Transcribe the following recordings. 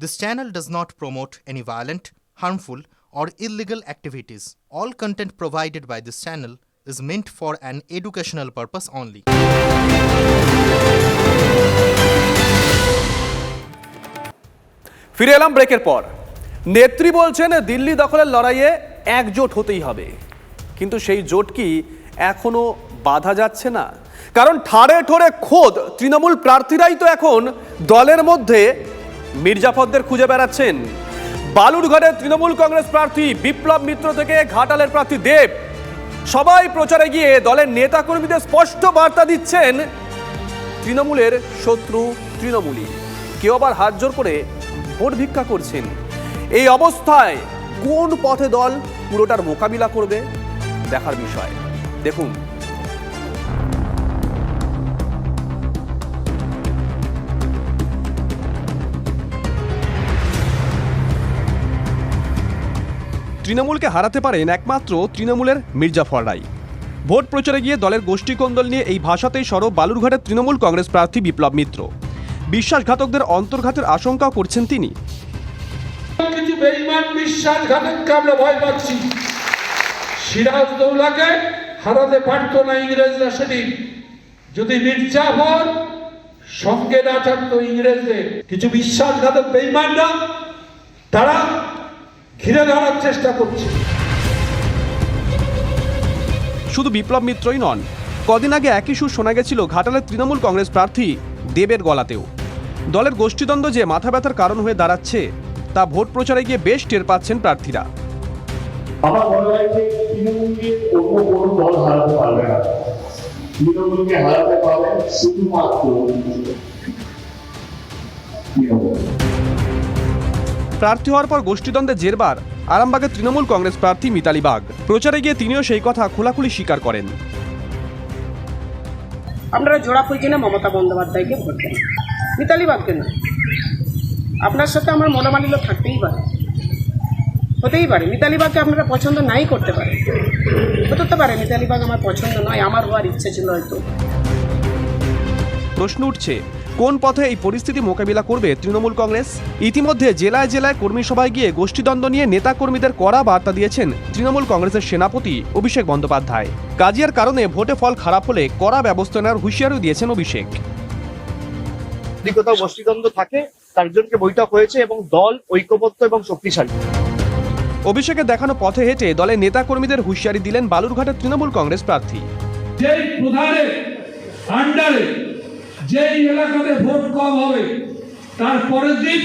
This channel does not promote any violent, harmful, or illegal activities. All content provided by this channel is meant for an educational purpose only. ফিরে এলাম ব্রেকের পর নেত্রী বলছেন দিল্লি দখলের লড়াইয়ে একজোট হতেই হবে কিন্তু সেই জোট কি এখনও বাধা যাচ্ছে না কারণ ঠাড়ে ঠোড়ে খোদ তৃণমূল প্রার্থীরাই তো এখন দলের মধ্যে মির্জাফরদের খুঁজে বেড়াচ্ছেন। বালুরঘাটের তৃণমূল কংগ্রেস প্রার্থী বিপ্লব মিত্র থেকে ঘাটালের প্রার্থী দেব। সবাই প্রচারে গিয়ে দলের নেতাকর্মীদের স্পষ্ট বার্তা দিচ্ছেন তৃণমূলের শত্রু তৃণমূলী কেউ আবার হাত জোর করে ভোট ভিক্ষা করছেন। এই অবস্থায় কোন পথে দল পুরোটার মোকাবিলা করবে দেখার বিষয়। দেখুন। তৃণমূলকে হারাতে পারেন একমাত্র তৃণমূলের মির্জাফররাই ভোট প্রচারে গিয়ে দলের গোষ্ঠী গোষ্ঠীকন্দল নিয়ে এই ভাষাতেই সরব বালুরঘাটের তৃণমূল কংগ্রেস প্রার্থী বিপ্লব মিত্র। বিশ্বাসঘাতকদের অন্তর্ঘাতের আশঙ্কাও করছেন তিনি। কিছু বেইমান বিশ্বাসঘাতককে আমরা ভয় পাচ্ছি? সিরাজদৌলাকে হারাতে পারতো না ইংরেজরা সেদিন। যদি মির্জাফর সঙ্গে না থাকতো ইংরেজদের, কিছু বিশ্বাসঘাতক বেইমানরা, তারা ঘিরে ধরার চেষ্টা করছে। শুধু বিপ্লব মিত্রই নন কদিন আগে একই সুর শোনা গেছিল ঘাটালের তৃণমূল কংগ্রেস প্রার্থী দেবের গলাতেও। দলের গোষ্ঠীদ্বন্দ্ব যে মাথা ব্যথার কারণ হয়ে দাঁড়াচ্ছে তা ভোট প্রচারে গিয়ে বেশ টের পাচ্ছেন প্রার্থীরা। আমার মনে হয় যে তৃণমূলকে অন্য কোনো দল হারাতে পারবে না। তৃণমূলকে হারাতে পারবে শুধুমাত্র প্রার্থী হওয়ার পর গোষ্ঠীদ্বন্দ্বে জেরবার আরামবাগের তৃণমূল কংগ্রেস প্রার্থী মিতালি বাগ। প্রচারে গিয়ে তিনিও সেই কথা খোলাখুলি স্বীকার করেন। আপনারা জোড়া কিনে মমতা বন্দ্যোপাধ্যায়কে ভোট দেন। মিতালি বাগকে না আপনার সাথে আমার মনোমালিন্য থাকতেই পারে। হতেই পারে। মিতালি বাগকে আপনারা পছন্দ নাই করতে পারে হতে পারে মিতালি বাগ আমার পছন্দ নয় আমার হওয়ার ইচ্ছে ছিল হয়তো। প্রশ্ন উঠছে কোন পথে এই পরিস্থিতি মোকাবিলা করবে তৃণমূল কংগ্রেস? ইতিমধ্যে জেলায় জেলায় কর্মী সভায় গিয়ে গোষ্ঠীদ্বন্দ্ব নিয়ে নেতাকর্মীদের কড়া বার্তা দিয়েছেন তৃণমূল কংগ্রেসের সেনাপতি অভিষেক বন্দ্যোপাধ্যায়। কাজিয়ার কারণে ভোটে ফল খারাপ হলে কড়া ব্যবস্থা নেওয়ার হুঁশিয়ারিও দিয়েছেন অভিষেক। যদি কোথাও গোষ্ঠীদ্বন্দ্ব থাকে তার জন্য বৈঠক হয়েছে এবং দল ঐক্যবদ্ধ এবং শক্তিশালী। অভিষেকের দেখানো পথে হেঁটে দলের নেতাকর্মীদের হুঁশিয়ারি দিলেন বালুরঘাটের তৃণমূল কংগ্রেস প্রার্থী। যেই প্রধানের আন্ডারে যেই এলাকাতে ভোট কম হবে, তার পরের দিন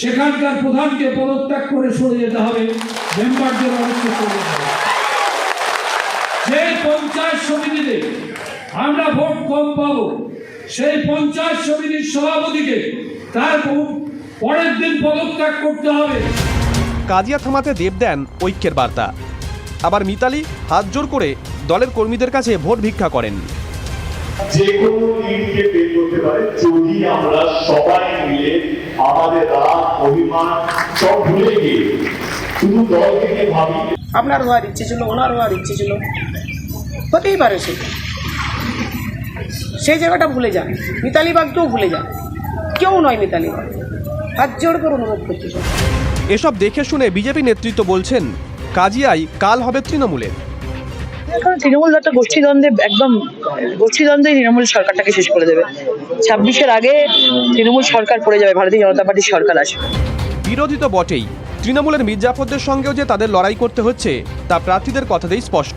সেখানকার প্রধানকে পদত্যাগ করে সরে যেতে হবে, মেম্বারদের যে পঞ্চায়েত সমিতিতে আমরা ভোট কম পাব, সেই পঞ্চায়েত সমিতির সভাপতিকে তার পরের দিন পদত্যাগ করতে হবে। কাজিয়া থামাতে দেব দেন ঐক্যের বার্তা। আবার মিতালি হাত জোর করে দলের কর্মীদের কাছে ভোট ভিক্ষা করেন। যে কোনো লিডকে বের করতে পারে। যদি আমরা সবাই মিলে আমাদের রাগ অভিমান সব ভুলে গিয়ে শুধু দল থেকে ভাবি। আপনার হওয়ার ইচ্ছে ছিল ওনার হওয়ার ইচ্ছে ছিল। হতেই পারে সেটা সেই জায়গাটা ভুলে যান। মিতালি বাগকেও ভুলে যান। কেউ নয় মিতালি বাগ। হাত জোর করে অনুরোধ করতে এসব দেখে শুনে বিজেপি নেতৃত্ব বলছেন কাজিয়াই কাল হবে তৃণমূলের। এখন তৃণমূল একটা গোষ্ঠীদ্বন্দ্বে একদম গোষ্ঠীদ্বন্দ্বে তৃণমূল সরকারটাকে শেষ করে দেবে। ছাব্বিশের আগে তৃণমূল সরকার পড়ে যাবে, ভারতীয় জনতা পার্টির সরকার আসবে। বিরোধী তো বটেই। তৃণমূলের মির্জাফরদের সঙ্গেও যে তাদের লড়াই করতে হচ্ছে, তা প্রার্থীদের কথাতেই স্পষ্ট।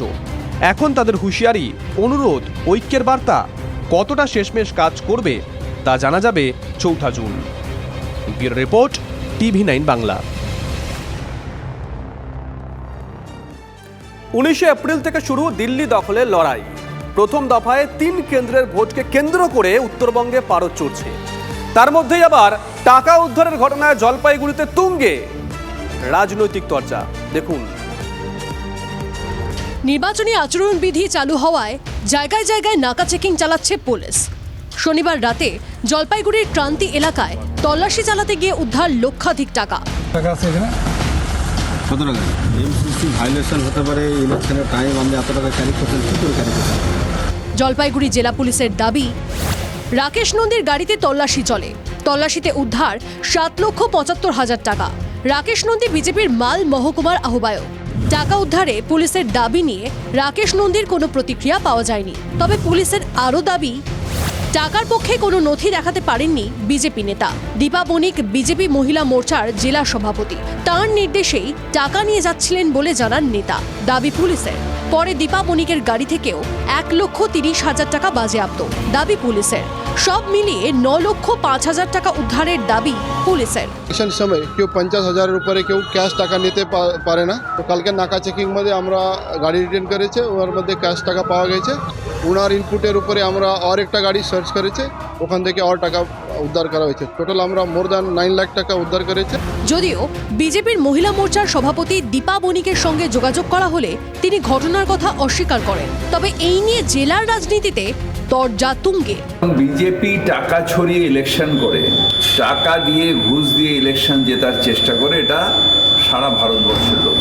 এখন তাদের হুঁশিয়ারি, অনুরোধ, ঐক্যের বার্তা, কতটা শেষমেশ কাজ করবে, তা জানা যাবে চৌঠা June. Report, TV nine Bangla. উনিশে এপ্রিল থেকে শুরু দিল্লি দখলের লড়াই। প্রথম দফায় তিন কেন্দ্রের ভোটকে কেন্দ্র করে উত্তরবঙ্গে পারদ চড়ছে। তার মধ্যেই আবার টাকা উদ্ধারের ঘটনায় জলপাইগুড়িতে তুঙ্গে রাজনৈতিক চর্চা। দেখুন। নির্বাচনী আচরণবিধি চালু হওয়ায় জায়গায় জায়গায় নাকা চেকিং চালাচ্ছে পুলিশ। শনিবার রাতে জলপাইগুড়ির ক্রান্তি এলাকায় তল্লাশি চালাতে গিয়ে উদ্ধার লক্ষাধিক টাকা। কত টাকা? হতে পারে ইলেকশনের টাইম এত টাকা ক্যারি করে ক্যারি জলপাইগুড়ি জেলা পুলিশের দাবি, রাকেশ নন্দীর গাড়িতে তল্লাশি চলে। তল্লাশিতে উদ্ধার সাত লক্ষ পঁচাত্তর হাজার টাকা। রাকেশ নন্দী বিজেপির মাল মহকুমার আহ্বায়ক। টাকা উদ্ধারে পুলিশের দাবি নিয়ে রাকেশ নন্দীর কোনো প্রতিক্রিয়া পাওয়া যায়নি। তবে পুলিশের আরও দাবি টাকার পক্ষে কোনো নথি দেখাতে পারেননি বিজেপি নেতা। দীপা বণিক, বিজেপি মহিলা মোর্চার জেলা সভাপতি। তার নির্দেশেই টাকা নিয়ে যাচ্ছিলেন বলে জানান নেতা। দাবি পুলিশের। পরে দীপা বণিকের গাড়ি থেকেও এক লক্ষ তিরিশ হাজার টাকা বাজেয়াপ্ত। দাবি পুলিশের। সব মিলিয়ে ন লক্ষ পাঁচ হাজার টাকা উদ্ধারের দাবি পুলিশের। সময় কেউ পঞ্চাশ হাজারের উপরে কেউ ক্যাশ টাকা নিতে পারে না। তো কালকে নাকা চেকিং মধ্যে আমরা গাড়ি রিটার্ন করেছে, ওর মধ্যে ক্যাশ টাকা পাওয়া গেছে। ওনার ইনপুটের উপরে আমরা আর একটা গাড়ি সার্চ করেছে ওখান থেকে আর টাকা উদ্ধার করা হয়েছে। টোটাল আমরা মোর দ্যান নাইন লাখ টাকা উদ্ধার করেছে। যদিও বিজেপির মহিলা মোর্চার সভাপতি দীপা বণিকের সঙ্গে যোগাযোগ করা হলে তিনি ঘটনার কথা অস্বীকার করেন। তবে এই নিয়ে জেলার রাজনীতিতে দরজা তুঙ্গে। বিজেপি টাকা ছড়িয়ে ইলেকশন করে টাকা দিয়ে ঘুষ দিয়ে ইলেকশন জেতার চেষ্টা করে এটা সারা ভারতবর্ষের লোক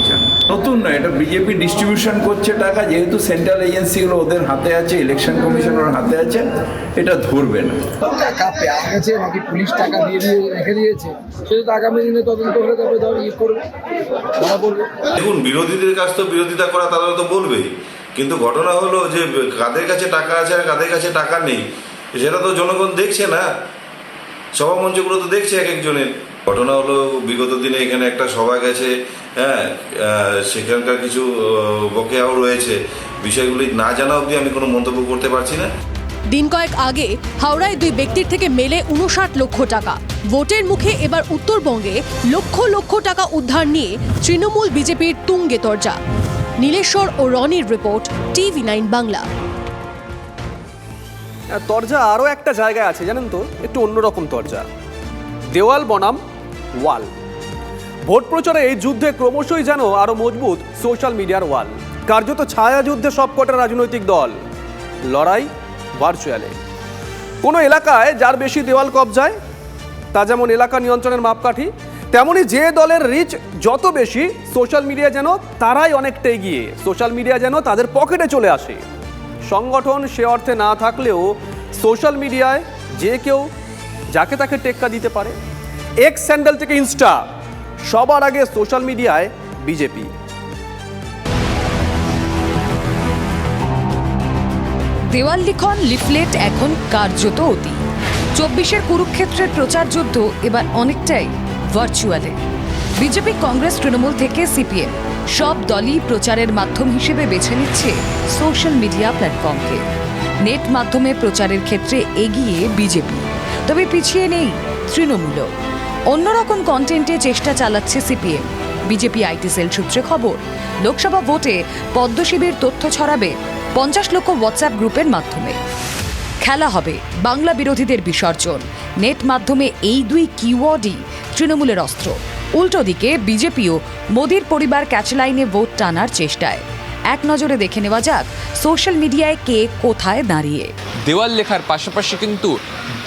নতুন নয় এটা বিজেপি ডিস্ট্রিবিউশন করছে টাকা যেহেতু সেন্ট্রাল এজেন্সিগুলো ওদের হাতে আছে ইলেকশন কমিশন কমিশনের হাতে আছে এটা ধরবে না। টাকা পেয়ে গেছে নাকি পুলিশ টাকা দিয়ে দিয়ে রেখে দিয়েছে সেটা তো আগামী দিনে তদন্ত তবে ধর ইয়ে করবে ধরা পড়বে। দেখুন বিরোধীদের কাছ তো বিরোধিতা করা তারা তো বলবেই। কিন্তু ঘটনা হলো যে কাদের কাছে টাকা আছে আর কাদের কাছে টাকা নেই সেটা তো জনগণ দেখছে না। সভা মঞ্চগুলো তো দেখছে এক একজনের। ঘটনা হলো বিগত দিনে এখানে একটা সভা গেছে হ্যাঁ সেখানকার কিছু বকেয়াও রয়েছে। বিষয়গুলি না জানা অবধি আমি কোনো মন্তব্য করতে পারছি না। দিন কয়েক আগে হাওড়ায় দুই ব্যক্তির থেকে মেলে উনষাট লক্ষ টাকা। ভোটের মুখে এবার উত্তরবঙ্গে লক্ষ লক্ষ টাকা উদ্ধার নিয়ে তৃণমূল বিজেপির তুঙ্গে তরজা। নীলেশ্বর ও রনির রিপোর্ট টিভি নাইন বাংলা। আর তরজা আরও একটা জায়গায় আছে জানেন তো? একটু অন্যরকম তরজা। দেওয়াল বনাম ওয়াল। ভোট প্রচারে এই যুদ্ধে ক্রমশই যেন আরও মজবুত সোশ্যাল মিডিয়ার ওয়াল। কার্যত ছায়া যুদ্ধে সবকটা রাজনৈতিক দল। লড়াই ভার্চুয়ালে। কোনো এলাকায় যার বেশি দেওয়াল কবজায়, তা যেমন এলাকা নিয়ন্ত্রণের মাপকাঠি, তেমনি যে দলের রিচ যত বেশি, সোশ্যাল মিডিয়া যেন তারাই অনেকটা এগিয়ে। সোশ্যাল মিডিয়া যেন তাদের পকেটে চলে আসে। সংগঠন সে অর্থে না থাকলেও সোশ্যাল মিডিয়ায় যে কেউ, যাকে তাকে টেক্কা দিতে পারে। এক্স স্যান্ডেল থেকে ইনস্টা সবার আগে সোশ্যাল মিডিয়ায় বিজেপি দেওয়াল লিখন লিফলেট এখন কার্যত অতি। চব্বিশের কুরুক্ষেত্রের প্রচার যুদ্ধ এবার অনেকটাই ভার্চুয়ালে বিজেপি কংগ্রেস তৃণমূল থেকে সিপিএম সব দলই প্রচারের মাধ্যম হিসেবে বেছে নিচ্ছে সোশ্যাল মিডিয়া প্ল্যাটফর্মকে নেট মাধ্যমে প্রচারের ক্ষেত্রে এগিয়ে বিজেপি তবে পিছিয়ে নেই তৃণমূলও। অন্যরকম কন্টেন্টে চেষ্টা চালাচ্ছে সিপিএম। বিজেপি আইটি সেল সূত্রে খবর, লোকসভা ভোটে পদ্মশিবির তথ্য ছড়াবে পঞ্চাশ লক্ষ হোয়াটসঅ্যাপ গ্রুপের মাধ্যমে। খেলা হবে বাংলা বিরোধীদের বিসর্জন। নেট মাধ্যমে এই দুই কিওয়ার্ডই তৃণমূলের অস্ত্র। উল্টো দিকে বিজেপিও মোদীর পরিবার ক্যাচলাইনে ভোট টানার চেষ্টায়। এক নজরে দেখে নেওয়া যাক সোশ্যাল মিডিয়ায় কে কোথায় দাঁড়িয়ে। দেওয়াল লেখার পাশাপাশি কিন্তু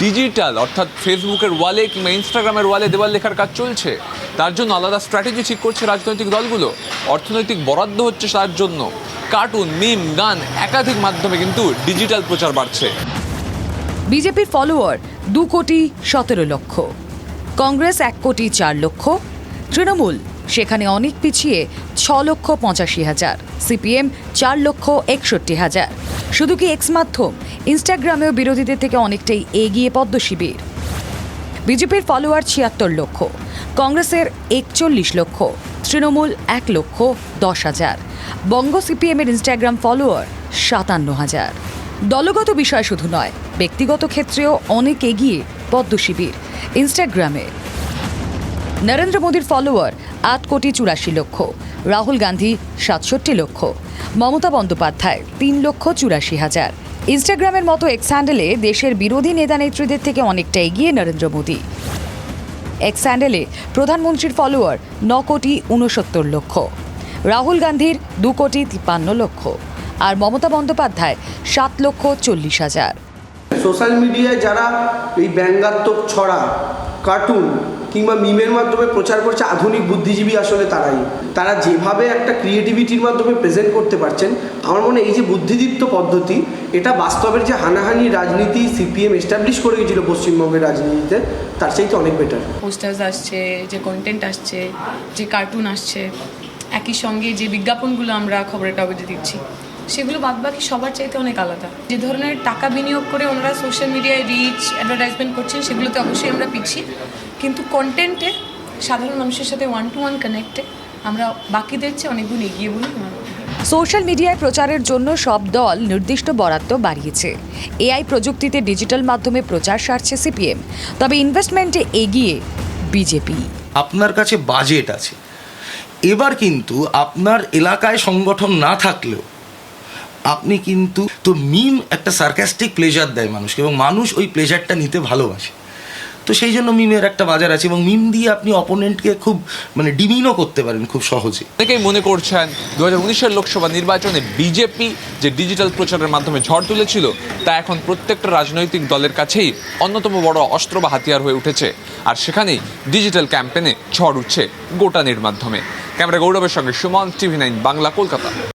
ডিজিটাল অর্থাৎ ফেসবুকের ওয়ালে কিংবা ইনস্টাগ্রামের ওয়ালে দেওয়াল লেখার কাজ চলছে। তার জন্য আলাদা স্ট্র্যাটেজি ঠিক করছে রাজনৈতিক দলগুলো। অর্থনৈতিক বরাদ্দ হচ্ছে তার জন্য। কার্টুন মিম গান একাধিক মাধ্যমে কিন্তু ডিজিটাল প্রচার বাড়ছে। বিজেপির ফলোয়ার দু কোটি সতেরো লক্ষ কংগ্রেস এক কোটি চার লক্ষ তৃণমূল সেখানে অনেক পিছিয়ে ছ লক্ষ পঁচাশি হাজার, সিপিএম চার লক্ষ একষট্টি হাজার। শুধু কি এক্স মাধ্যম? ইনস্টাগ্রামেও বিরোধীদের থেকে অনেকটাই এগিয়ে পদ্ম শিবির। বিজেপির ফলোয়ার ছিয়াত্তর লক্ষ, কংগ্রেসের একচল্লিশ লক্ষ, তৃণমূল এক লক্ষ দশ হাজার, বঙ্গ সিপিএমের ইনস্টাগ্রাম ফলোয়ার সাতান্ন হাজার। দলগত বিষয় শুধু নয়, ব্যক্তিগত ক্ষেত্রেও অনেক এগিয়ে পদ্ম শিবির ইনস্টাগ্রামে। নরেন্দ্র মোদীর ফলোয়ার আট কোটি চুরাশি লক্ষ, রাহুল গান্ধী সাতষট্টি লক্ষ, মমতা বন্দ্যোপাধ্যায় তিন লক্ষ চুরাশি হাজার। ইনস্টাগ্রামের মতো এক্স হ্যান্ডেলে দেশের বিরোধী নেতা নেত্রীদের থেকে অনেকটা এগিয়ে নরেন্দ্র মোদী। এক্স হ্যান্ডেলে প্রধানমন্ত্রীর ফলোয়ার ন কোটি উনসত্তর লক্ষ, রাহুল গান্ধীর দু কোটি তিপ্পান্ন লক্ষ, আর মমতা বন্দ্যোপাধ্যায় সাত লক্ষ চল্লিশ হাজার। সোশ্যাল মিডিয়ায় যারা এই ব্যঙ্গাত্মক ছড়া, কার্টুন কিংবা মিমের মাধ্যমে প্রচার করছে আধুনিক বুদ্ধিজীবী আসলে তারাই। তারা যেভাবে একটা ক্রিয়েটিভিটির মাধ্যমে প্রেজেন্ট করতে পারছেন, আমার মনে এই যে বুদ্ধিদীপ্ত পদ্ধতি, এটা বাস্তবের যে হানাহানি রাজনীতি সিপিএম এস্টাবলিশ করে গেছিল পশ্চিমবঙ্গের রাজনীতিতে, তার চাইতে অনেক বেটার পোস্টার্স আসছে, যে কন্টেন্ট আসছে, যে কার্টুন আসছে, একই সঙ্গে যে বিজ্ঞাপনগুলো আমরা খবরের কাগজে দিচ্ছি, সেগুলো বাদবাকি সবার চাইতে অনেক আলাদা। যে ধরনের টাকা বিনিয়োগ করে ওনারা সোশ্যাল মিডিয়ায় রিচ অ্যাডভার্টাইজমেন্ট করছেন, সেগুলোতে অবশ্যই আমরা পিছিয়ে কিন্তু কন্টেন্টে সাধারণ মানুষের সাথে ওয়ান টু ওয়ান কানেক্টে আমরা বাকিদের চেয়ে অনেক গুণ এগিয়ে বলে আমার সোশ্যাল মিডিয়ায় প্রচারের জন্য সব দল নির্দিষ্ট বরাদ্দ বাড়িয়েছে। এআই প্রযুক্তিতে ডিজিটাল মাধ্যমে প্রচার সারছে সিপিএম তবে ইনভেস্টমেন্টে এগিয়ে বিজেপি আপনার কাছে বাজেট আছে। এবার কিন্তু আপনার এলাকায় সংগঠন না থাকলেও আপনি কিন্তু তো মিম একটা সার্কাস্টিক প্লেজার দেয় মানুষকে এবং মানুষ ওই প্লেজারটা নিতে ভালোবাসে। তো সেই জন্য মিমের একটা বাজার আছে এবং মিম দিয়ে আপনি অপোনেন্টকে খুব মানে ডিমিনও করতে পারেন খুব সহজে। অনেকেই মনে করছেন দু হাজার লোকসভা নির্বাচনে বিজেপি যে ডিজিটাল প্রচারের মাধ্যমে ঝড় তুলেছিল, তা এখন প্রত্যেকটা রাজনৈতিক দলের কাছেই অন্যতম বড় অস্ত্র বা হাতিয়ার হয়ে উঠেছে। আর সেখানেই ডিজিটাল ক্যাম্পেনে ঝড় উঠছে গোটানির মাধ্যমে ক্যামেরা গৌরবের সঙ্গে সুমন, টিভি নাইন বাংলা, কলকাতা।